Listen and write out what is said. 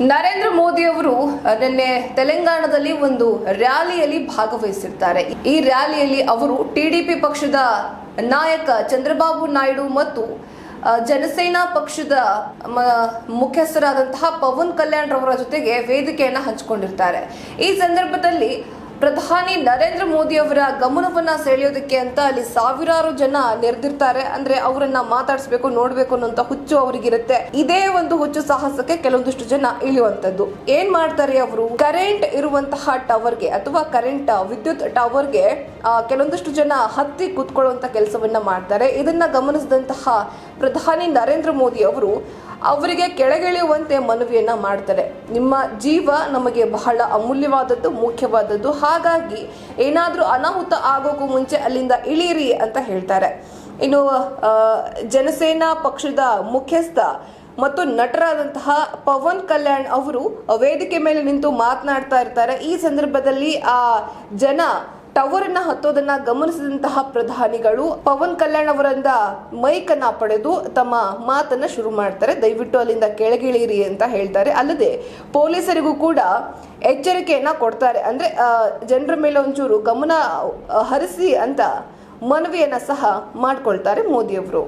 ನರೇಂದ್ರ ಮೋದಿ ಅವರು ನಿನ್ನೆ ತೆಲಂಗಾಣದಲ್ಲಿ ಒಂದು ರ್ಯಾಲಿಯಲ್ಲಿ ಭಾಗವಹಿಸಿರ್ತಾರೆ. ಈ ರ್ಯಾಲಿಯಲ್ಲಿ ಅವರು ಟಿಡಿಪಿ ಪಕ್ಷದ ನಾಯಕ ಚಂದ್ರಬಾಬು ನಾಯ್ಡು ಮತ್ತು ಜನಸೇನಾ ಪಕ್ಷದ ಮುಖ್ಯಸ್ಥರಾದಂತಹ ಪವನ್ ಕಲ್ಯಾಣ್ ರವರ ಜೊತೆಗೆ ವೇದಿಕೆಯನ್ನ ಹಂಚಿಕೊಂಡಿರ್ತಾರೆ. ಈ ಸಂದರ್ಭದಲ್ಲಿ ಪ್ರಧಾನಿ ನರೇಂದ್ರ ಮೋದಿ ಅವರ ಗಮನವನ್ನ ಸೆಳೆಯೋದಕ್ಕೆ ಅಂತ ಅಲ್ಲಿ ಸಾವಿರಾರು ಜನ ನೆರೆದಿರ್ತಾರೆ. ಅಂದ್ರೆ ಅವರನ್ನ ಮಾತಾಡಿಸ್ಬೇಕು, ನೋಡ್ಬೇಕು ಅನ್ನೋಂತ ಹುಚ್ಚು ಅವರಿಗಿರುತ್ತೆ. ಇದೇ ಒಂದು ಹುಚ್ಚು ಸಾಹಸಕ್ಕೆ ಕೆಲವೊಂದಿಷ್ಟು ಜನ ಇಳಿಯುವಂತದ್ದು ಏನ್ ಮಾಡ್ತಾರೆ ಅವರು? ಕರೆಂಟ್ ಇರುವಂತಹ ಟವರ್ಗೆ ಅಥವಾ ಕರೆಂಟ್ ವಿದ್ಯುತ್ ಟವರ್ಗೆ ಕೆಲವೊಂದಿಷ್ಟು ಜನ ಹತ್ತಿ ಕೂತ್ಕೊಳ್ಳುವಂತ ಕೆಲಸವನ್ನ ಮಾಡ್ತಾರೆ. ಇದನ್ನ ಗಮನಿಸಿದಂತಹ ಪ್ರಧಾನಿ ನರೇಂದ್ರ ಮೋದಿ ಅವರು ಅವರಿಗೆ ಕೆಳಗಿಳಿಯುವಂತೆ ಮನವಿಯನ್ನ ಮಾಡ್ತಾರೆ ನಿಮ್ಮ ಜೀವ ನಮಗೆ ಬಹಳ ಅಮೂಲ್ಯವಾದದ್ದು, ಮುಖ್ಯವಾದದ್ದು. ಹಾಗಾಗಿ ಏನಾದರೂ ಅನಾಹುತ ಆಗೋಕ್ಕೂ ಮುಂಚೆ ಅಲ್ಲಿಂದ ಇಳೀರಿ ಅಂತ ಹೇಳ್ತಾರೆ. ಇನ್ನು ಜನಸೇನಾ ಪಕ್ಷದ ಮುಖ್ಯಸ್ಥ ಮತ್ತು ನಟರಾದಂತಹ ಪವನ್ ಕಲ್ಯಾಣ್ ಅವರು ವೇದಿಕೆ ಮೇಲೆ ನಿಂತು ಮಾತನಾಡ್ತಾ ಇರ್ತಾರೆ. ಈ ಸಂದರ್ಭದಲ್ಲಿ ಆ ಜನ ಟವರ್ ಅನ್ನ ಹತ್ತೋದನ್ನ ಗಮನಿಸಿದಂತಹ ಪ್ರಧಾನಿಗಳು ಪವನ್ ಕಲ್ಯಾಣ್ ಅವರಿಂದ ಮೈಕ್ ಅನ್ನ ಪಡೆದು ತಮ್ಮ ಮಾತನ್ನ ಶುರು ಮಾಡ್ತಾರೆ. ದಯವಿಟ್ಟು ಅಲ್ಲಿಂದ ಕೆಳಗಿಳಿಯಿರಿ ಅಂತ ಹೇಳ್ತಾರೆ. ಅಲ್ಲದೆ ಪೊಲೀಸರಿಗೂ ಕೂಡ ಎಚ್ಚರಿಕೆಯನ್ನ ಕೊಡ್ತಾರೆ. ಅಂದ್ರೆ ಜನರ ಮೇಲೆ ಒಂಚೂರು ಗಮನ ಹರಿಸಿ ಅಂತ ಮನವಿಯನ್ನ ಸಹ ಮಾಡ್ಕೊಳ್ತಾರೆ ಮೋದಿ ಅವರು